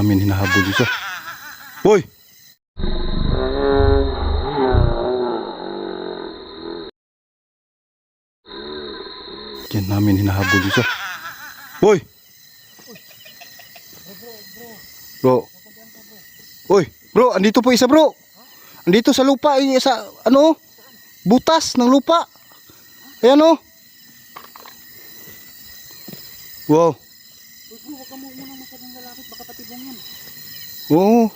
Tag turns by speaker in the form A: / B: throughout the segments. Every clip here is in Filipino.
A: namin hinahabol isa. Hoy! Yan namin hinahabol isa. Hoy! Bro. Hoy, bro, andito po isa, bro. Andito sa lupa, eh, sa ano? Butas ng lupa. Ayan oh. Wow.
B: Uy, bro, patibong yan.
A: Oo.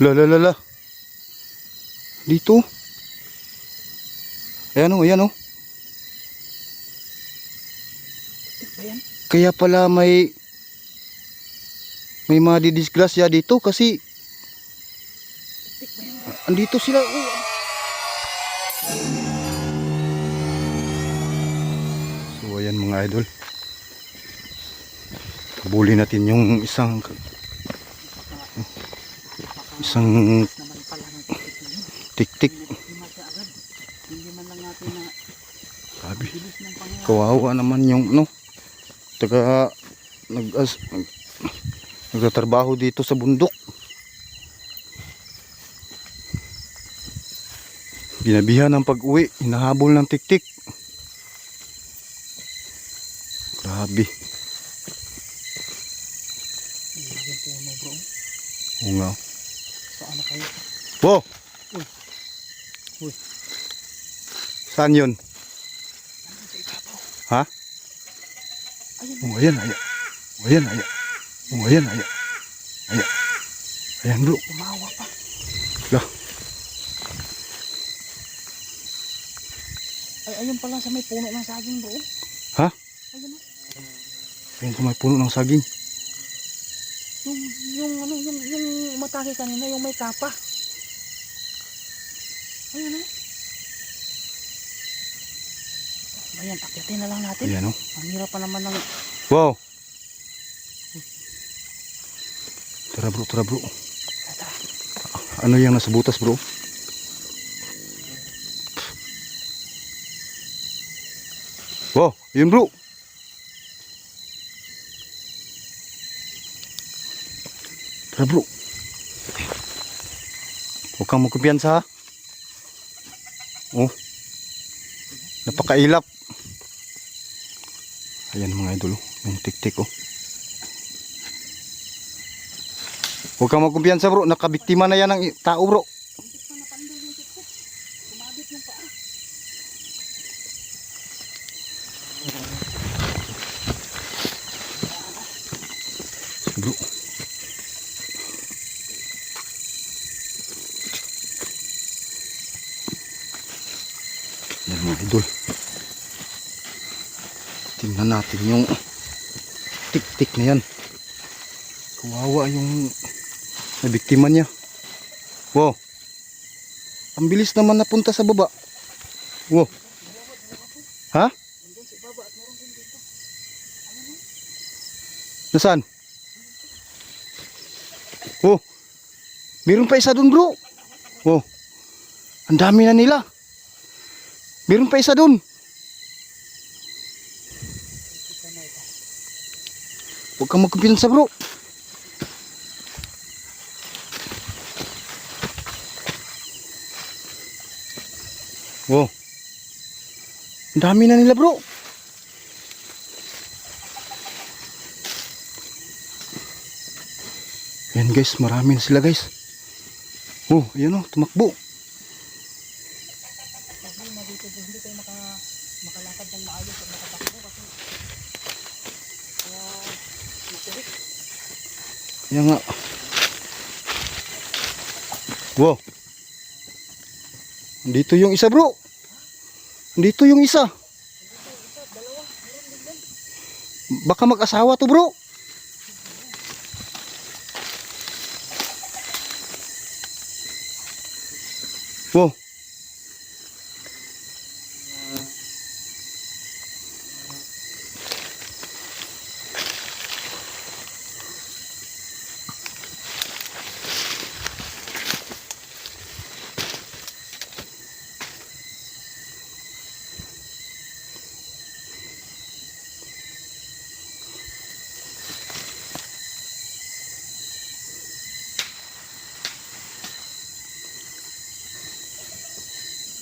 A: La la la la. Dito. Ayan oh, ayan oh.
B: Ba yan?
A: Kaya pala may may mga didisgrasya dito kasi andito sila. Oh. So ayan mga idol. Habulin natin yung isang isang tiktik. Sabi. Kawawa naman yung no. Taga nag as, nag, nagtatrabaho dito sa bundok. Ginabihan ng pag-uwi, hinahabol ng tiktik. Grabe.
B: Hindi yung puno bro.
A: Oo nga.
B: Saan na kayo?
A: Bo!
B: Uy. Uy.
A: Saan yun?
B: Nandun sa ibabaw.
A: Ha?
B: Ayun.
A: Oh, ayan, ayan. Oh, ayan, ayan. Oh, ayan, ayan. Ayan. Ayan bro.
B: Tumawa pa.
A: Lah.
B: Ay, ayun pala sa may puno ng saging bro.
A: Ha?
B: Ayun oh.
A: Ayun sa may puno ng saging.
B: Yung, ano, yung, yung matake kanina, yung may kapa. Ayun oh. Ayan, akyatin na lang natin.
A: Ayan oh.
B: Ang hirap pa naman ng...
A: Wow. Tara bro, tara bro. Ano yung nasa butas bro? Wow, yun bro. Tara bro. Huwag kang magkumpiyansa ha. Oh. Napakailap. Ayan mga idol, oh. yung tik-tik oh. Huwag kang magkumpiyansa bro, nakabiktima na yan ng tao bro.
B: Hindi pa napandol yung tiktok. Sumabit yung paa.
A: Bro. Yan mga idol. Tingnan natin yung tik-tik na yan. Kawawa yung nabiktima niya. Wow. Ang bilis naman napunta sa baba. Wow. Ha? Nasaan? Oh. Meron pa isa dun, bro. Oh. Ang dami na nila. Meron pa isa dun. Huwag kang magkumpiyansa, bro. Ang dami na nila, bro. Ayan guys, marami na sila guys. Oh, ayan oh, tumakbo.
B: Problema dito bro, hindi tayo maka, makalakad ng maayos at makatakbo kasi kaya matirik.
A: Ayan nga. Wow. Dito yung isa bro. Dito yung isa. Baka mag-asawa to bro. Wow.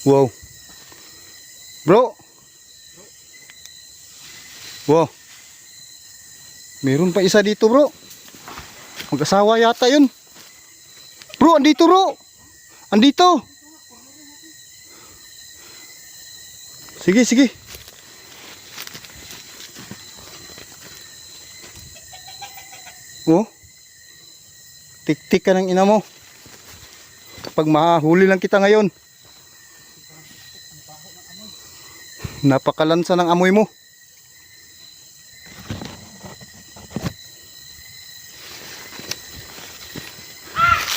A: Wow. Bro. Wow. Meron pa isa dito, bro. Mag-asawa yata yun. Bro, andito, bro. Andito. Sige, sige. Oh. Tik-tik ka ng ina mo. Kapag mahuli lang kita ngayon. Napakalansa ng amoy mo.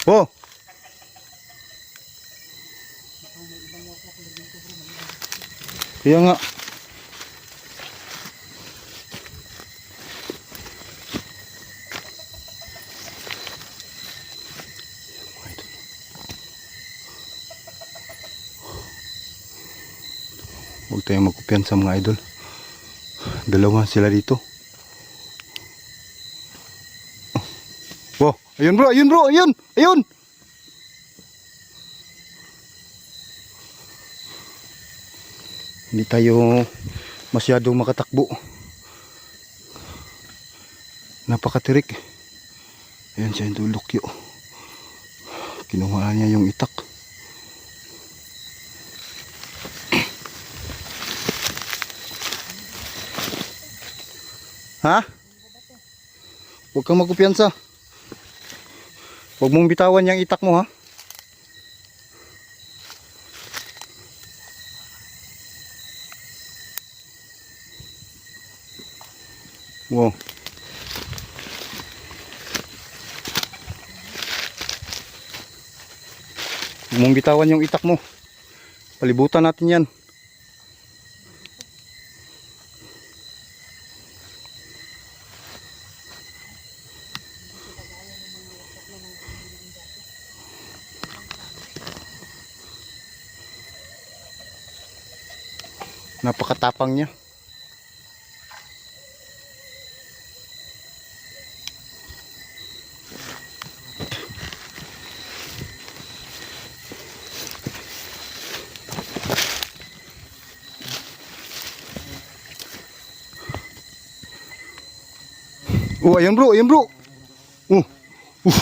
A: Oh. Kaya nga. Huwag tayong magkupiyan sa mga idol. Dalawa sila dito. Oh. Wow, ayun bro, ayun bro, ayun, ayun. Hindi tayo masyadong makatakbo. Napakatirik. Ayan siya yung tulokyo. Kinuha niya yung itak. Ha? Huwag kang magkupiyansa. Huwag mong bitawan yung itak mo ha. Wow. Huwag mong bitawan yung itak mo. Palibutan natin yan. Napakatapang niya. Oh, ayun bro, ayun bro. Oh. Uf.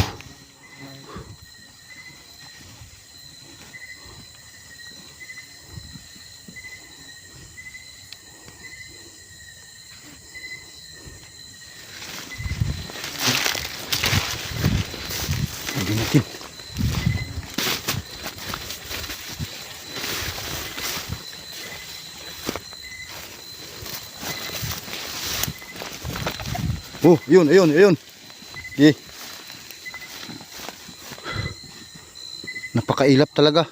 A: Lagyan natin. Oh, yun, ayun, ayun. Okay. Napakailap talaga.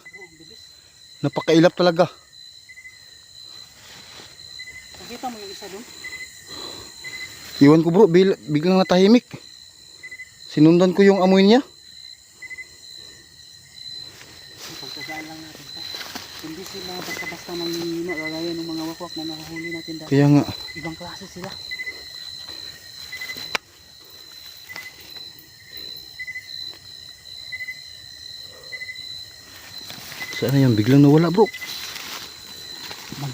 A: Napakailap talaga.
B: Nakita mo yung isa doon?
A: Iwan ko bro, bil- biglang natahimik. Sinundan ko yung amoy niya.
B: Pagkagaan lang natin pa. Hindi sila basta-basta manginina gaya ng mga wakwak na nahuhuli natin dati.
A: Kaya nga,
B: Ibang klase sila.
A: Saan na yan? Biglang nawala bro.
B: Pala.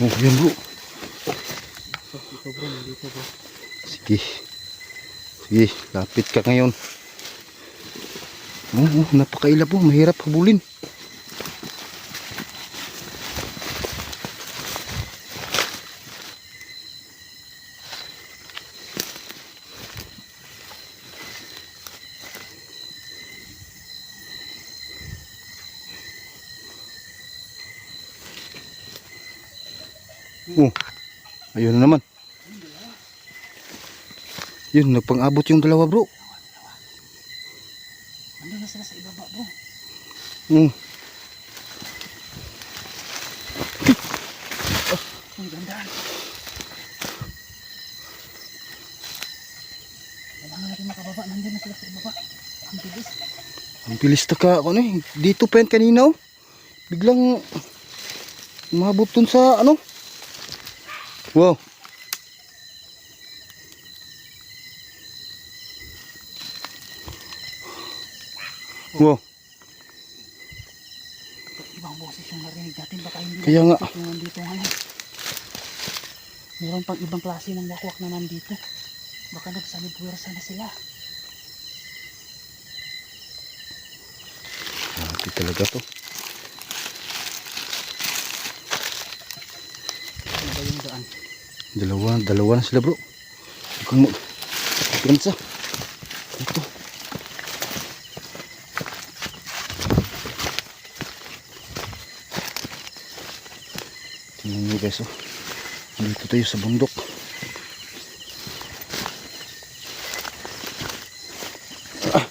A: Oh, yan bro.
B: Dito bro, dito bro.
A: Sige. Sige, lapit ka ngayon. Oh, oh napakailap po. Mahirap habulin. Oh, ayun na naman. Yun, nagpang-abot yung dalawa bro.
B: Ano na sila sa ibaba bro?
A: Mm.
B: Oh, ang ganda. Kailangan natin makababa. Nandiyan na sila sa ibaba. Ang bilis.
A: Ang bilis na ka. Ano eh. Dito pa yan kanina oh. Biglang umabot dun sa ano. Wow. Wow.
B: Ibang boses yung narinig natin. Baka hindi
A: Kaya nga.
B: yung nandito ngayon. Meron pang ibang klase ng wakwak na nandito. Baka nagsanibwersa na sila.
A: Grabe talaga to.
B: Ano ba yung daan?
A: Dalawa, dalawa na sila bro. Huwag kang mag... Gansa. Tingnan nyo guys oh. Dito tayo sa bundok. Ah.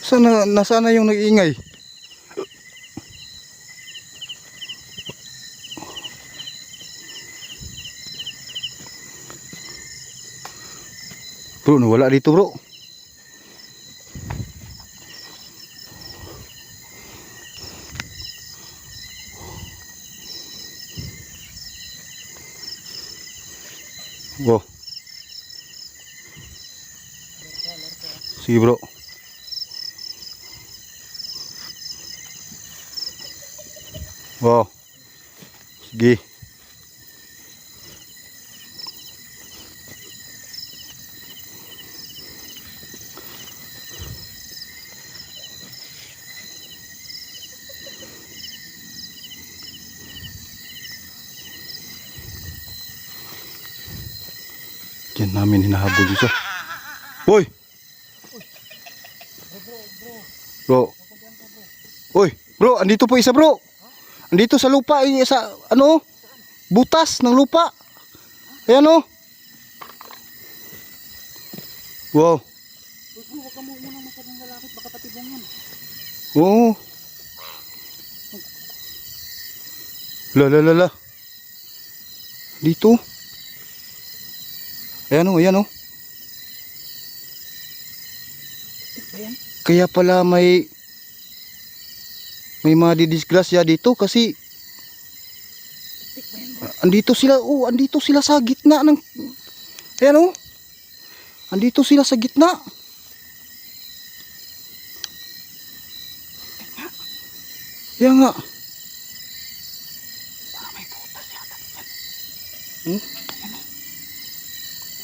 A: Sana, nasana yung nag-iingay? Bro, nawala dito bro. Wow. Sige bro. Wow. Diyan namin hinahabol isa. Hoy! Bro. Hoy, bro, andito po isa, bro. Andito sa lupa, eh, sa ano? Butas ng lupa. Ayan oh. Wow.
B: Uy huwag ka mo muna masyadong. Baka patibong yan.
A: Oo. La la la la. Dito. Ayan oh, ayan oh.
B: Ayan.
A: Kaya pala may may mga didisgrasya dito kasi andito sila, oh, andito sila sa gitna ng Ayan oh. Andito sila sa gitna. Kaya nga. Hmm?
B: Ayan o.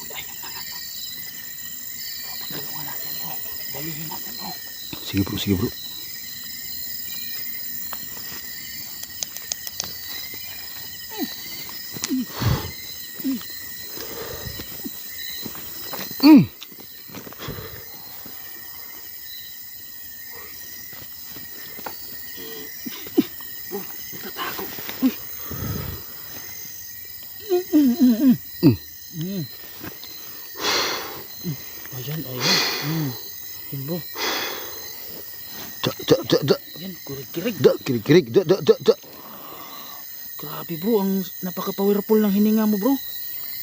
B: Uy, ayun na nga. Bro, pagtulungan natin bro. Dalihin natin bro.
A: Sige bro, sige bro. Mm.
B: Tatago.
A: Mm.
B: Mm. Ayan, ayan. Mm. Yun bro.
A: Da, da, da, da,
B: Yan, kurig-kirig.
A: da, kirig, da, da, da, da.
B: Grabe bro, ang napaka-powerful ng hininga mo bro.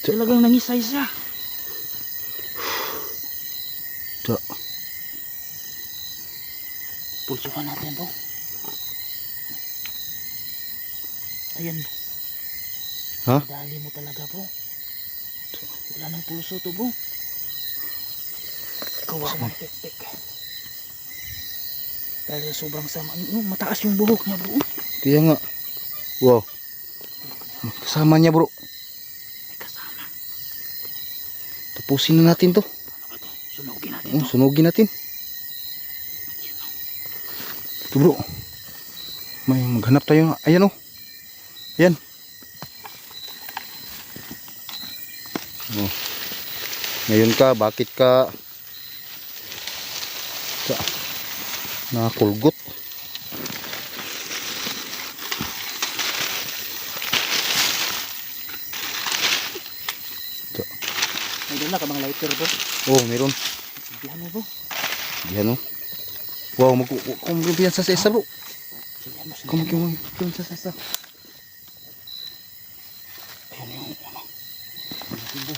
B: Talagang nangisay siya.
A: Da.
B: Pulsukan natin bro. Ayan.
A: Ha?
B: Dali mo talaga bro. Wala nang pulso to bro. Kawawang tik-tik. Dahil sobrang sama. Ano, mataas yung buhok niya bro.
A: Kaya nga. Wow. Kasama niya bro.
B: May kasama.
A: Tapusin na natin to.
B: Ano? Sunugin natin
A: Oh, sunugin natin.
B: Oh.
A: Ito bro. May maghanap tayo. Ayan oh. Ayan. Oh. Ngayon ka, bakit ka sa nakakulgot?
B: May dala spider bro.
A: Oh, meron.
B: Diyan mo bro.
A: Yan oh. Wow, mag kumpiyansa sa isa bro.
B: Diyan mo.
A: Kumpiyansa sa isa.
B: Ayan yung ano. Ayan bro.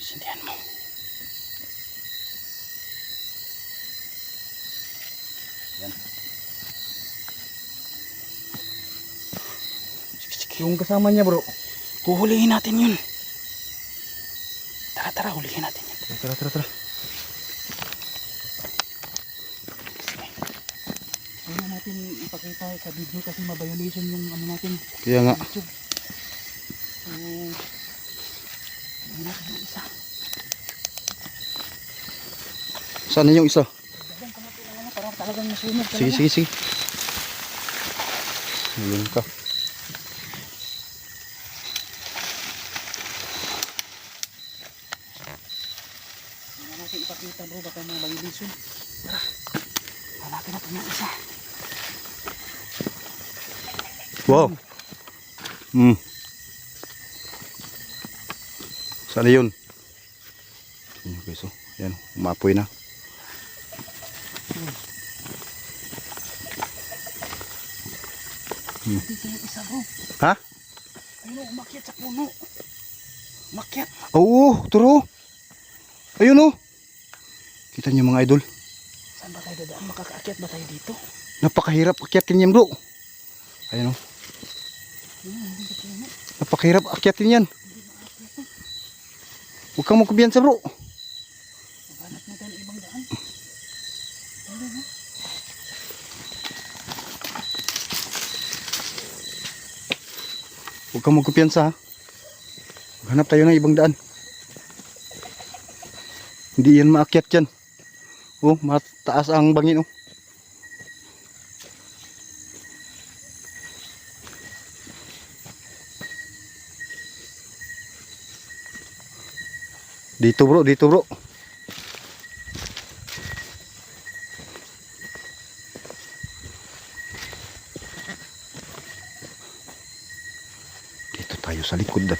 B: Sindihan mo. Yan. Sige, sige.
A: Yung kasama niya bro.
B: Huhulihin natin yun. Tara, tara, hulihin natin yun.
A: Tara, tara, tara.
B: Huwag na natin ipakita sa video kasi ma-violation yung ano natin.
A: Kaya nga.
B: YouTube. So, huwag natin yung isa.
A: Saan na yung isa?
B: Dagdag ka natin lang para talagang talaga.
A: Sige, sige, sige. Ayun ka.
B: Huwag na natin ipakita bro, baka ma-violation. Tara, hanapin natin yung isa.
A: Wow. Hmm. Saan na yun? Guys, oh. Yan, umapoy na.
B: Bro.
A: Ha?
B: Ayun umakyat sa puno. Umakyat.
A: Oo, turo. Ayun oh. Kita niyo mga idol.
B: Saan ba tayo dadaan? Makakaakyat ba tayo dito?
A: Napakahirap akyatin yan bro. Ayun oh.
B: Ayun, hindi sa puno.
A: Napakahirap akyatin yan. Huwag kang magkubiyansa bro.
B: Maghanap na tayo ng ibang daan.
A: Huwag kang magkupiyansa ha. Maghanap tayo ng ibang daan. Hindi yan maakyat yan. Oh, mataas ang bangin oh. Dito bro, dito bro. Dito tayo sa likod na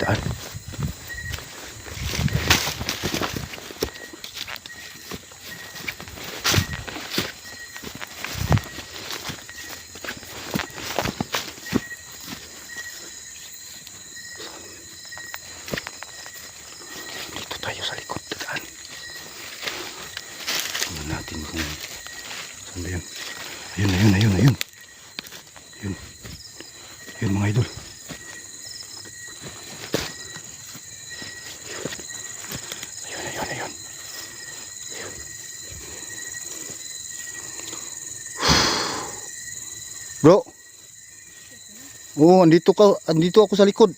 A: Oh, andito ka, andito ako sa likod.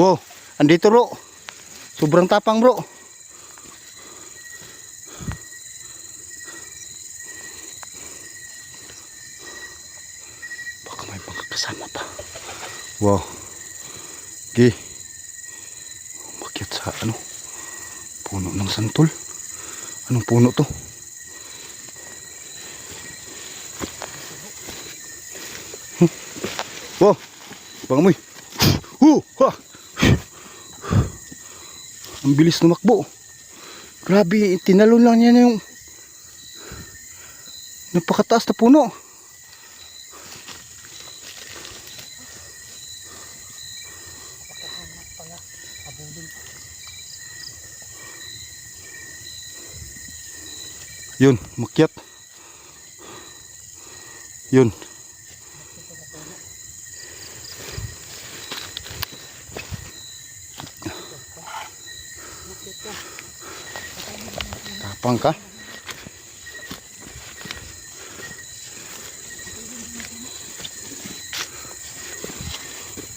A: Wow, andito bro. Sobrang tapang bro. Baka may pagkakasama pa. Wow. Okay. Umakyat sa ano? Puno ng santol. Anong puno to? Wow. Bangamoy. Huh! Ha! Ang bilis tumakbo. Grabe, tinalon lang niya yung napakataas na puno. Yun, makyat. Yun. Tapang ka.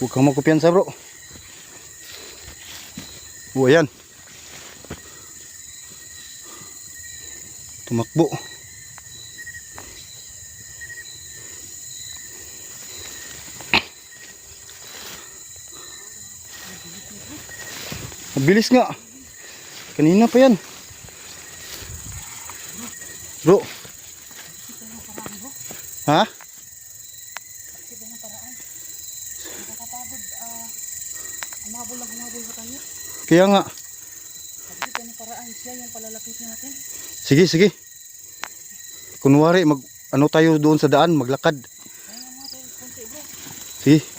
A: Huwag kang magkupiyansa bro. O ayan. Tumakbo. Mabilis nga. Kanina pa yan. Ha?
B: Iba ng paraan. Nakakapagod. Uh, humabol lang humabol ka tayo.
A: Kaya nga.
B: Iba ng paraan. Siya yung palalapit natin.
A: Sige, sige. Kunwari, mag, ano tayo doon sa daan, maglakad.
B: Ayun, mga tayo, konti?
A: Sige.